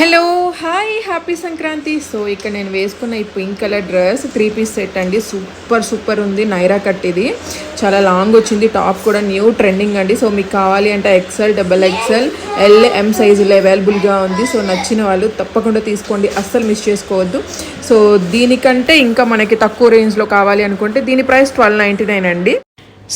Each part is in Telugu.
Hello hi happy Sankranti. So ఇక్కడ నేను వేసుకున్న ఈ pink colour dress three piece set అండి. సూపర్ సూపర్ ఉంది. నైరా కట్ ఇది చాలా లాంగ్ వచ్చింది. టాప్ కూడా న్యూ ట్రెండింగ్ అండి. సో మీకు కావాలి అంటే XL double XL L M సైజులో అవైలబుల్గా ఉంది. సో నచ్చిన వాళ్ళు తప్పకుండా తీసుకోండి. అస్సలు మిస్ చేసుకోవద్దు. సో దీనికంటే ఇంకా మనకి తక్కువ రేంజ్లో కావాలి అనుకుంటే దీని ప్రైస్ ట్వెల్వ్ నైంటీ నైన్ అండి.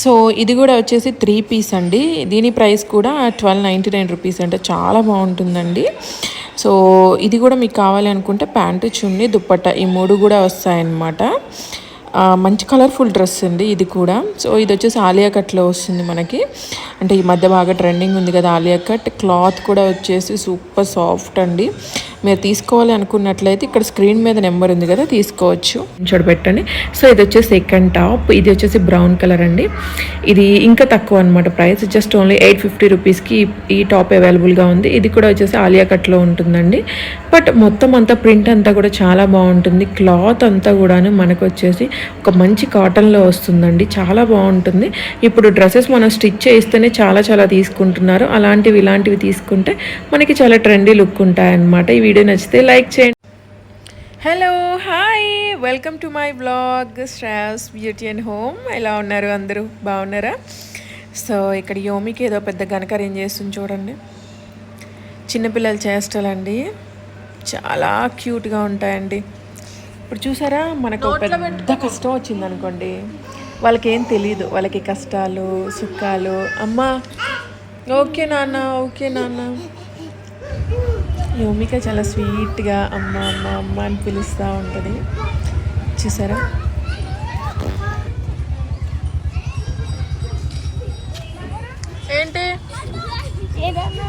సో ఇది కూడా వచ్చేసి త్రీ పీస్ అండి. దీని ప్రైస్ కూడా ట్వెల్వ్ నైంటీ నైన్ రూపీస్ అంటే. చాలా బాగుంటుందండి. సో ఇది కూడా మీకు కావాలి అనుకుంటే ప్యాంటు చున్నీ దుప్పట్ట ఈ మూడు కూడా వస్తాయన్నమాట. మంచి కలర్ఫుల్ డ్రెస్ అండి ఇది కూడా. సో ఇది వచ్చేసి ఆలియా కట్లో వస్తుంది మనకి. అంటే ఈ మధ్య బాగా ట్రెండింగ్ ఉంది కదా ఆలియా కట్. క్లాత్ కూడా వచ్చేసి సూపర్ సాఫ్ట్ అండి. మీరు తీసుకోవాలి అనుకున్నట్లయితే ఇక్కడ స్క్రీన్ మీద నెంబర్ ఉంది కదా తీసుకోవచ్చు. చూడ పెట్టండి. సో ఇది వచ్చేసి సెకండ్ టాప్ ఇది వచ్చేసి బ్రౌన్ కలర్ అండి. ఇది ఇంకా తక్కువ అనమాట price just only eight fifty రూపీస్కి ఈ టాప్ అవైలబుల్గా ఉంది. ఇది కూడా వచ్చేసి ఆలియా కట్లో ఉంటుందండి. బట్ మొత్తం అంతా ప్రింట్ అంతా కూడా చాలా బాగుంటుంది. క్లాత్ అంతా కూడాను మనకు వచ్చేసి ఒక మంచి కాటన్లో వస్తుందండి. చాలా బాగుంటుంది. ఇప్పుడు డ్రెస్సెస్ మనం స్టిచ్ చేస్తేనే చాలా చాలా తీసుకుంటున్నారు. అలాంటివి ఇలాంటివి తీసుకుంటే మనకి చాలా ట్రెండీ లుక్ ఉంటాయన్నమాట. ఇవి వీడియో నచ్చితే లైక్ చేయండి. Hello hi welcome to my blog శ్రాస్ beauty and home ఎలా ఉన్నారు అందరూ? బాగున్నారా? సో ఇక్కడ యోమికి ఏదో పెద్ద ఘనకార్యం చేస్తుంది చూడండి. చిన్నపిల్లల చేష్టలండి. చాలా క్యూట్గా ఉంటాయండి. ఇప్పుడు చూసారా? మనకు పెద్ద కష్టం వచ్చింది అనుకోండి వాళ్ళకి ఏం తెలియదు వాళ్ళకి కష్టాలు సుఖాలు. అమ్మా ఓకే నాన్న ఓకే నాన్న. యోమిక చాలా స్వీట్గా అమ్మ అమ్మ అమ్మ అని పిలుస్తూ ఉంటుంది. చూసారా? ఏంటి?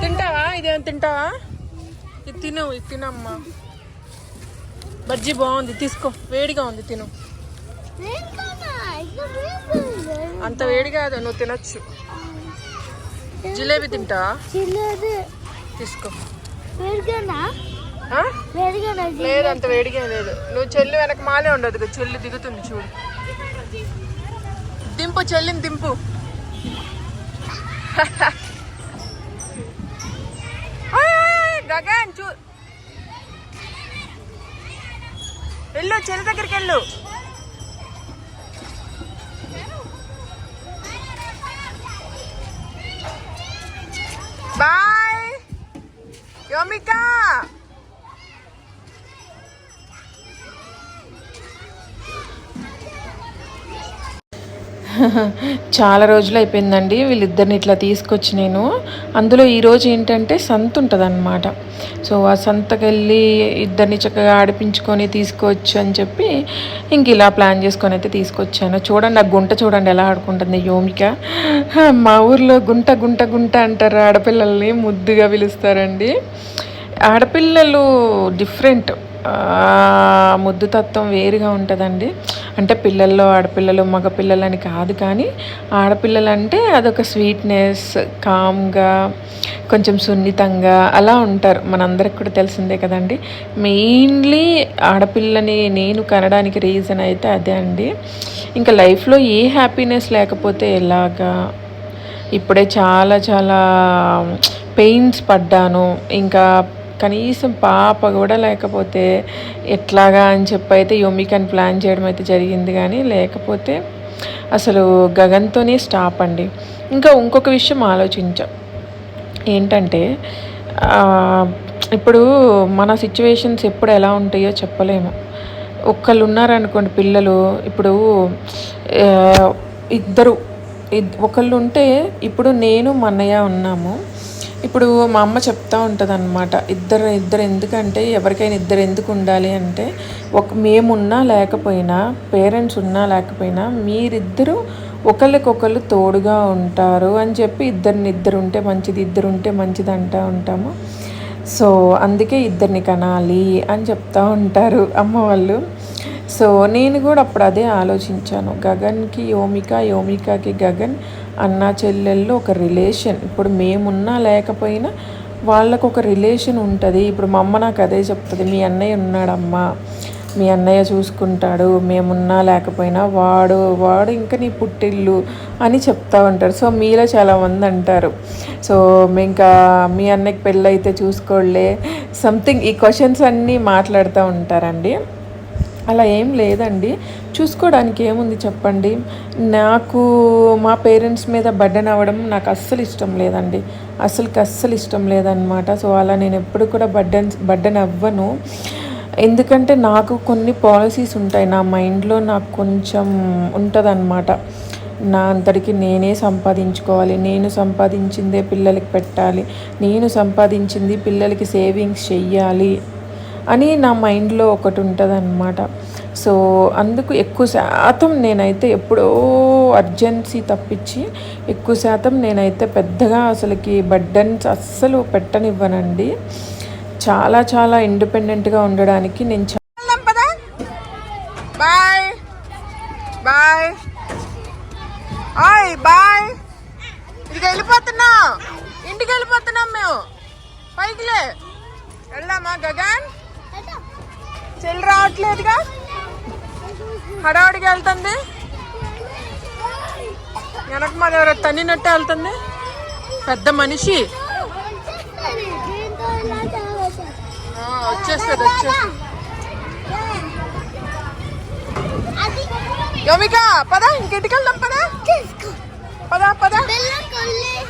తింటావా? ఇదేం తింటావా? ఇది తిను ఇది తినమ్మా. బజ్జీ బాగుంది తీసుకో. వేడిగా ఉంది తిను. అంత వేడి కాదు నువ్వు తినొచ్చు. జిలేబీ తింటావా? తీసుకో? లేదు అంత వేడిగా లేదు. నువ్వు చెల్లి వెనక మాలే ఉండదు చెల్లి దిగుతుంది చూడు. దింపు చెల్లిని దింపు. గగన్ చూ వెళ్ళు చెల్లి దగ్గరికి వెళ్ళు. యోమికా చాలా రోజులు అయిపోయిందండి. వీళ్ళిద్దరిని ఇట్లా తీసుకొచ్చి నేను. అందులో ఈరోజు ఏంటంటే సంత ఉంటుంది అనమాట సో ఆ సంతకెళ్ళి ఇద్దరిని చక్కగా ఆడిపించుకొని తీసుకోవచ్చు అని చెప్పి ఇంక ఇలా ప్లాన్ చేసుకొని అయితే తీసుకొచ్చాను. చూడండి ఆ గుంట చూడండి ఎలా ఆడుకుంటుంది. యోమిక. మా ఊర్లో గుంట గుంట గుంట అంటారు. ఆడపిల్లల్ని ముద్దుగా పిలుస్తారండి. ఆడపిల్లలు డిఫరెంట్. ముద్దు తత్వం వేరుగా ఉంటుందండి. అంటే పిల్లల్లో ఆడపిల్లలు మగ పిల్లలని కాదు కానీ ఆడపిల్లలు అంటే అదొక స్వీట్నెస్ కామ్గా కొంచెం సున్నితంగా అలా ఉంటారు. మనందరికి కూడా తెలిసిందే కదండి. మెయిన్లీ ఆడపిల్లని నేను కనడానికి రీజన్ అయితే అదే అండి. ఇంకా లైఫ్లో ఏ హ్యాపీనెస్ లేకపోతే ఎలాగా? ఇప్పుడే చాలా చాలా పెయిన్స్ పడ్డాను. ఇంకా కనీసం పాప కూడా లేకపోతే ఎట్లాగా అని చెప్పి అయితే యోమికని ప్లాన్ చేయడం అయితే జరిగింది కానీ లేకపోతే అసలు గగన్తోనే స్టాప్ అండి. ఇంకా ఇంకొక విషయం ఆలోచించాం. ఏంటంటే ఇప్పుడు మన సిచ్యువేషన్స్ ఎప్పుడు ఎలా ఉంటాయో చెప్పలేము. ఒక్కళ్ళు ఉన్నారనుకోండి పిల్లలు ఇప్పుడు ఇద్దరు ఇద్- ఒకళ్ళు ఉంటే ఇప్పుడు నేను మా అన్నయ్య ఉన్నాము. ఇప్పుడు మా అమ్మ చెప్తా ఉంటుంది అనమాట ఇద్దరు ఇద్దరు ఎందుకంటే ఎవరికైనా ఇద్దరు ఎందుకు ఉండాలి అంటే ఒక మేమున్నా లేకపోయినా పేరెంట్స్ ఉన్నా లేకపోయినా మీరిద్దరూ ఒకళ్ళకొకళ్ళు తోడుగా ఉంటారు అని చెప్పి ఇద్దరిని ఇద్దరు ఉంటే మంచిది ఇద్దరు ఉంటే మంచిది అంటూ ఉంటాము. సో అందుకే ఇద్దరిని కనాలి అని చెప్తా ఉంటారు అమ్మ వాళ్ళు. సో నేను కూడా అప్పుడు అదే ఆలోచించాను. గగన్కి యోమిక యోమికకి గగన్ అన్న చెల్లెళ్ళు ఒక రిలేషన్. ఇప్పుడు మేమున్నా లేకపోయినా వాళ్ళకు ఒక రిలేషన్ ఉంటుంది. ఇప్పుడు మా అమ్మ నాకు అదే చెప్తుంది మీ అన్నయ్య ఉన్నాడమ్మా. మీ అన్నయ్య చూసుకుంటాడు. మేమున్నా లేకపోయినా వాడు వాడు ఇంకా నీ పుట్టిల్లు అని చెప్తా ఉంటారు. సో మీలో చాలామంది అంటారు. సో ఇంకా మీ అన్నయ్యకి పెళ్ళి అయితే చూసుకోలే సంథింగ్ ఈ క్వశ్చన్స్ అన్నీ మాట్లాడుతూ ఉంటారండి. అలా ఏం లేదండి. చూసుకోవడానికి ఏముంది చెప్పండి? నాకు మా పేరెంట్స్ మీద బడ్డన్ అవ్వడం నాకు అస్సలు ఇష్టం లేదండి. అస్సలుకి అస్సలు ఇష్టం లేదనమాట సో అలా నేను ఎప్పుడు కూడా బడ్డన్ బడ్డన్ అవ్వను. ఎందుకంటే నాకు కొన్ని పాలసీస్ ఉంటాయి. నా మైండ్లో నాకు కొంచెం ఉంటుందన్నమాట. నా అంతటికి నేనే సంపాదించుకోవాలి. నేను సంపాదించిందే పిల్లలకి పెట్టాలి. నేను సంపాదించింది పిల్లలకి సేవింగ్స్ చెయ్యాలి. అని నా మైండ్లో ఒకటి ఉంటుంది అనమాట సో అందుకు ఎక్కువ శాతం నేనైతే ఎప్పుడో అర్జెన్సీ తప్పించి ఎక్కువ శాతం నేనైతే పెద్దగా అసలుకి బడ్డన్స్ అస్సలు పెట్టనివ్వనండి. చాలా చాలా ఇండిపెండెంట్గా ఉండడానికి నేను బాయ్. బాయ్. ఆయ్ బాయ్. ఇదికి వెళ్ళిపోతున్నాం ఇంటికి వెళ్ళిపోతున్నాం మేము. పైకిలే. వెళ్దామా గగన్? చెల్లి రావట్లేదుగా? హడావుడికి వెళ్తుంది. వెనక మాది ఎవరో తన్నినట్టే వెళ్తుంది. పెద్ద మనిషి. వచ్చేస్తుంది వచ్చేస్తుంది యోమిక పద ఇంకెంటికి వెళ్దాం పద. పద పద.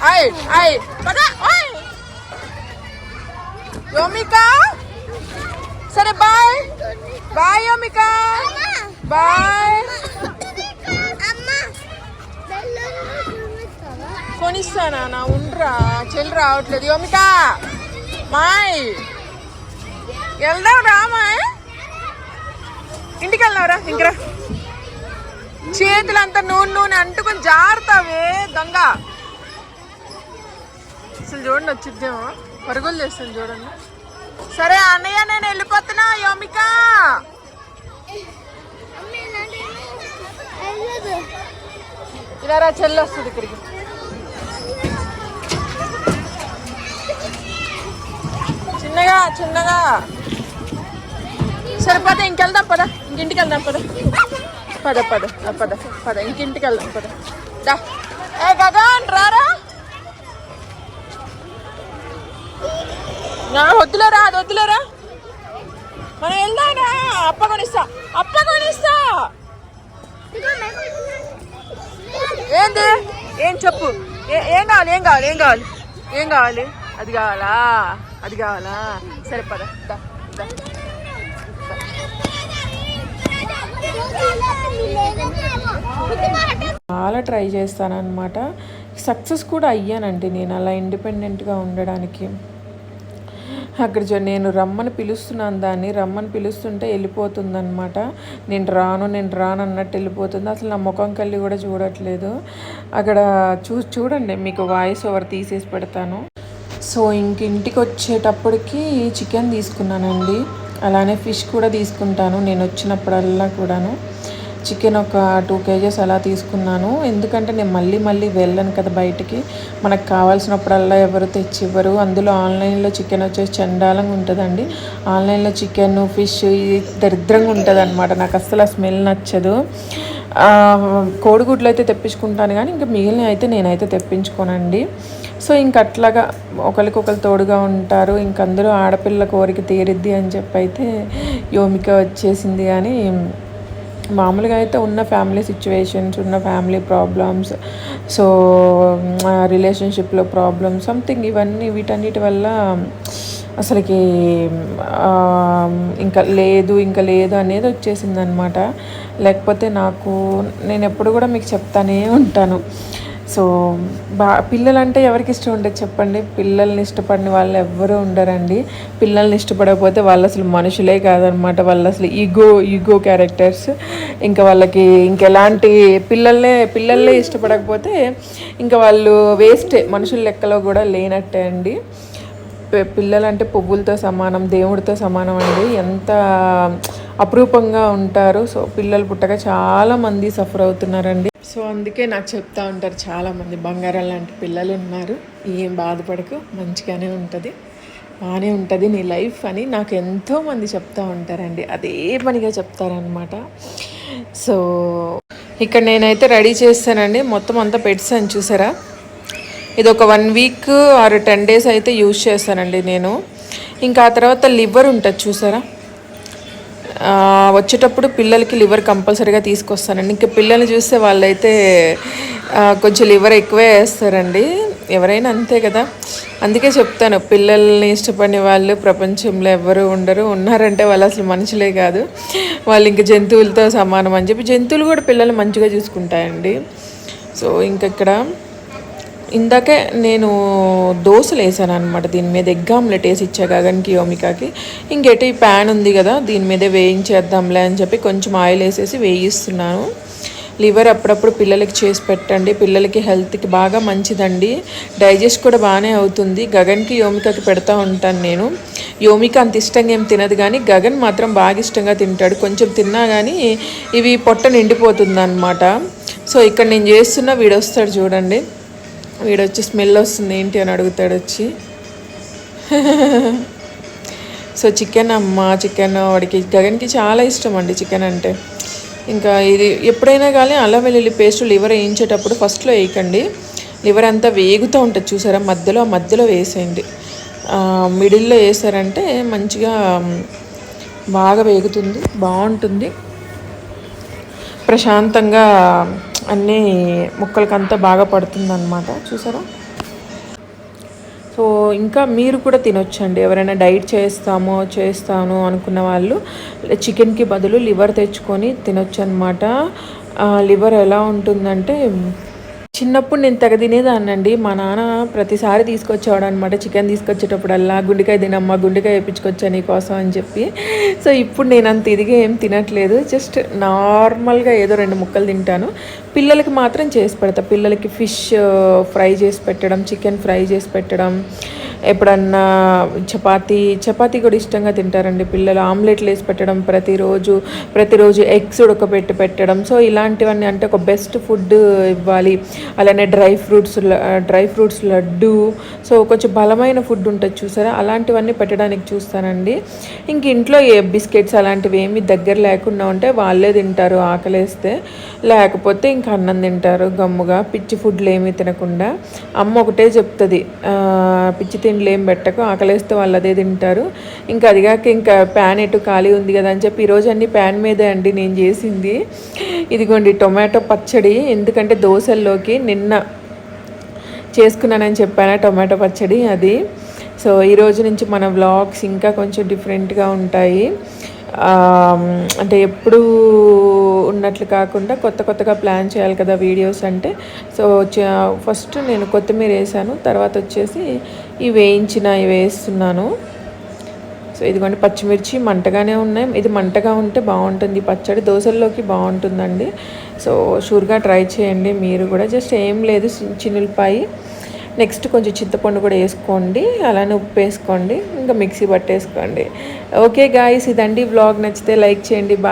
ఆయ్ ఆయ్ పద ఓయ్ యోమిక సరే బాయ్ బాయ్ యోమిక బాయ్. కొనిస్తానా నా ఉండరా. చెల్లి రావట్లేదు. యోమిక మాయ్. వెళ్దాం రామాయ్ ఇంటికి వెళ్దాంరా ఇంకరా చేతులంతా నూనె నూనె అంటుకొని జారుతావే దొంగ. అసలు చూడండి వచ్చిద్దేమో. పరుగులు చేస్తుంది చూడండి. సరే అన్నయ్య నేను వెళ్ళిపోతున్నా. యోమిక ఇలా రా చెల్లి వస్తుంది ఇక్కడికి. చిన్నగా చిన్నగా. సరే ఇంకెళ్దాం పద. ఇంకింటికి వెళ్దాం పద పద పద పద పద. ఇంకింటికి వెళ్దాం పద. దా. ఏ గగన్ రారా నా వద్దులేరా అది వద్దులేరా మనం వెళ్దానా అప్ప కొనిస్తా అప్ప కొనిస్తా ఏంది? ఏం చెప్పు? ఏం కావాలి ఏం కావాలి ఏం కావాలి? ఏం కావాలి? అది కావాలా? అది కావాలా? సరే పద చాలా ట్రై చేస్తానన్నమాట. సక్సెస్ కూడా అయ్యానండి నేను అలా ఇండిపెండెంట్గా ఉండడానికి. అక్కడ నేను రమ్మని పిలుస్తున్నాను దాన్ని. రమ్మని పిలుస్తుంటే వెళ్ళిపోతుందన్నమాట. నేను రాను నేను రాను అన్నట్టు వెళ్ళిపోతుంది. అసలు నా ముఖం కళ్ళి కూడా చూడట్లేదు. అక్కడ చూ చూడండి మీకు వాయిస్ ఓవర్ తీసేసి పెడతాను. సో ఇంక ఇంటికి వచ్చేటప్పటికి చికెన్ తీసుకున్నానండి. అలానే ఫిష్ కూడా తీసుకుంటాను. నేను వచ్చినప్పుడల్లా కూడాను. చికెన్ ఒక టూ కేజెస్ అలా తీసుకున్నాను. ఎందుకంటే నేను మళ్ళీ మళ్ళీ వెళ్ళను కదా బయటికి. మనకు కావాల్సినప్పుడల్లా ఎవరు తెచ్చి ఇవ్వరు అందులో ఆన్లైన్లో చికెన్ వచ్చేసి చండాలంగా ఉంటుందండి. ఆన్లైన్లో చికెన్ ఫిష్ ఇది దరిద్రంగా ఉంటుంది అనమాట నాకు అస్సలు ఆ స్మెల్ నచ్చదు. కోడిగుడ్లు అయితే తెప్పించుకుంటాను కానీ ఇంకా మిగిలిన అయితే నేనైతే తెప్పించుకోనండి. సో ఇంక అట్లాగా ఒకరికొకరు తోడుగా ఉంటారు. ఇంక అందరూ ఆడపిల్ల కోరిక తీరిద్ది అని చెప్పి అయితే యోమిక వచ్చేసింది కానీ మామూలుగా అయితే ఉన్న ఫ్యామిలీ సిచ్యువేషన్స్ ఉన్న ఫ్యామిలీ ప్రాబ్లమ్స్ సో రిలేషన్షిప్లో ప్రాబ్లమ్స్ సంథింగ్ ఇవన్నీ వీటన్నిటి వల్ల అసలుకి ఇంకా లేదు ఇంకా లేదు అనేది వచ్చేసింది అనమాట లేకపోతే నాకు నేను ఎప్పుడు కూడా మీకు చెప్తానే ఉంటాను. సో బా పిల్లలంటే ఎవరికి ఇష్టం ఉంటుంది చెప్పండి. పిల్లల్ని ఇష్టపడిన వాళ్ళు ఎవ్వరూ ఉండరండి. పిల్లల్ని ఇష్టపడకపోతే వాళ్ళు అసలు మనుషులే కాదనమాట. వాళ్ళు అసలు ఈగో ఈగో క్యారెక్టర్స్. ఇంకా వాళ్ళకి ఇంకెలాంటి పిల్లల్నే పిల్లల్నే ఇష్టపడకపోతే ఇంకా వాళ్ళు వేస్టే మనుషుల లెక్కలో కూడా లేనట్టే అండి. పిల్లలంటే పువ్వులతో సమానం దేవుడితో సమానం అండి. ఎంత అపురూపంగా ఉంటారు. సో పిల్లలు పుట్టక చాలామంది సఫర్ అవుతున్నారండి. సో అందుకే నాకు చెప్తా ఉంటారు చాలామంది బంగారం లాంటి పిల్లలు ఉన్నారు. ఏం బాధపడకు. మంచిగానే ఉంటుంది. బాగానే ఉంటుంది నీ లైఫ్ అని నాకు ఎంతోమంది చెప్తూ ఉంటారండి. అదే పనిగా చెప్తారనమాట సో ఇక్కడ నేనైతే రెడీ చేస్తానండి. మొత్తం అంతా పెట్టాను చూసారా? ఇది ఒక one week or ten days అయితే యూజ్ చేస్తానండి నేను. ఇంకా ఆ తర్వాత లివర్ ఉంటుంది చూసారా? వచ్చేటప్పుడు పిల్లలకి లివర్ కంపల్సరీగా తీసుకొస్తానండి. ఇంకా పిల్లల్ని చూస్తే వాళ్ళైతే కొంచెం లివర్ ఎక్కువే వేస్తారండి. ఎవరైనా అంతే కదా. అందుకే చెప్తాను పిల్లల్ని ఇష్టపడిన వాళ్ళు ప్రపంచంలో ఎవరు ఉండరు. ఉన్నారంటే వాళ్ళు అసలు మనుషులే కాదు. వాళ్ళు ఇంకా జంతువులతో సమానం అని చెప్పి జంతువులు కూడా పిల్లల్ని మంచిగా చూసుకుంటాయండి. సో ఇంక ఇక్కడ ఇందాకే నేను దోశలు వేసాను అనమాట దీని మీద ఎగ్ ఆమ్లెట్ వేసి ఇచ్చా గగన్కి యోమికాకి ఇంకెటు ఈ ప్యాన్ ఉంది కదా దీని మీదే వేయించేద్దాంలే అని చెప్పి కొంచెం ఆయిల్ వేసేసి వేయిస్తున్నాను. లివర్ అప్పుడప్పుడు పిల్లలకి చేసి పెట్టండి. పిల్లలకి హెల్త్కి బాగా మంచిదండి. డైజెస్ట్ కూడా బాగానే అవుతుంది. గగన్కి యోమికకి పెడతా ఉంటాను నేను. యోమిక అంత ఇష్టంగా ఏం తినదు కానీ గగన్ మాత్రం బాగా ఇష్టంగా తింటాడు. కొంచెం తిన్నా కానీ ఇవి పొట్ట నిండిపోతుంది అనమాట సో ఇక్కడ నేను చేస్తున్న వీడొస్తాడు చూడండి. వీడు వచ్చి స్మెల్ వస్తుంది ఏంటి అని అడుగుతాడు వచ్చి. సో చికెన్ అమ్మ చికెన్ వాడికి గగన్కి చాలా ఇష్టం అండి చికెన్ అంటే. ఇంకా ఇది ఎప్పుడైనా కానీ అల్లం వెల్లుల్లి పేస్ట్ లివర్ వేయించేటప్పుడు ఫస్ట్లో వేయకండి. లివర్ అంతా వేగుతూ ఉంటుంది చూసారా? మధ్యలో మధ్యలో వేసేయండి. మిడిల్లో వేసారంటే మంచిగా బాగా వేగుతుంది బాగుంటుంది. ప్రశాంతంగా అన్నీ ముక్కలకంతా బాగా పడుతుందన్నమాట. చూసారా? సో ఇంకా మీరు కూడా తినొచ్చండి. ఎవరైనా డైట్ చేస్తామో చేస్తాను అనుకున్న వాళ్ళు చికెన్కి బదులు లివర్ తెచ్చుకొని తినొచ్చు అనమాట లివర్ ఎలా ఉంటుందంటే చిన్నప్పుడు నేను తెగ తినేదాన్నండి మా నాన్న ప్రతిసారి తీసుకొచ్చేవాడు అనమాట చికెన్ తీసుకొచ్చేటప్పుడల్లా గుండెకాయ తినమ్మా గుండెకాయ వేయించుకొచ్చా నీకోసం అని చెప్పి. సో ఇప్పుడు నేను అంత ఇదిగా ఏం తినట్లేదు. జస్ట్ నార్మల్గా ఏదో రెండు ముక్కలు తింటాను. పిల్లలకి మాత్రం చేసి పెడతా. పిల్లలకి ఫిష్ ఫ్రై చేసి పెట్టడం చికెన్ ఫ్రై చేసి పెట్టడం ఎప్పుడన్నా చపాతి చపాతి కూడా ఇష్టంగా తింటారండి పిల్లలు. ఆమ్లెట్లు వేసి పెట్టడం ప్రతిరోజు ప్రతిరోజు ఎగ్స్ ఉడకబెట్టి పెట్టడం. సో ఇలాంటివన్నీ అంటే ఒక బెస్ట్ ఫుడ్ ఇవ్వాలి. అలానే dry fruits dry fruits laddu. So కొంచెం బలమైన ఫుడ్ ఉంటుంది చూసారా? అలాంటివన్నీ పెట్టడానికి చూస్తానండి. ఇంక ఇంట్లో ఏ బిస్కెట్స్ అలాంటివి ఏమి దగ్గర లేకుండా ఉంటే వాళ్ళే తింటారు ఆకలేస్తే. లేకపోతే ఇంకా అన్నం తింటారు గమ్ముగా. పిచ్చి ఫుడ్లు ఏమీ తినకుండా. అమ్మ ఒకటే చెప్తుంది పిచ్చి తిండ్లు ఏం పెట్టకు ఆకలేస్తే వాళ్ళు అదే తింటారు. ఇంకా అదిగాక ఇంకా ప్యాన్ ఎటు ఖాళీ ఉంది కదా అని చెప్పి ఈరోజు అన్ని ప్యాన్ మీదే అండి నేను చేసింది. ఇదిగోండి టొమాటో పచ్చడి ఎందుకంటే దోశల్లోకి నిన్న చేసుకున్నానని చెప్పాను టొమాటో పచ్చడి అది. సో ఈరోజు నుంచి మన వ్లాగ్స్ ఇంకా కొంచెం డిఫరెంట్గా ఉంటాయి. అంటే ఎప్పుడు ఉన్నట్లు కాకుండా కొత్త కొత్తగా ప్లాన్ చేయాలి కదా వీడియోస్ అంటే. సో ఫస్ట్ నేను కొత్తిమీర వేసాను తర్వాత వచ్చేసి ఇవి వేయించిన ఇవి వేస్తున్నాను. సో ఇదిగోండి పచ్చిమిర్చి మంటగానే ఉన్నాయి. ఇది మంటగా ఉంటే బాగుంటుంది. పచ్చడి దోశల్లోకి బాగుంటుందండి. సో షూర్గా ట్రై చేయండి. మీరు కూడా జస్ట్ ఏం లేదు చిన్నులపాయి నెక్స్ట్ కొంచెం చింతపండు కూడా వేసుకోండి. అలానే ఉప్పు వేసుకోండి. ఇంకా మిక్సీ పట్టేసుకోండి. ఓకే గాయస్ ఇదండి బ్లాగ్ నచ్చితే లైక్ చేయండి. బాయ్.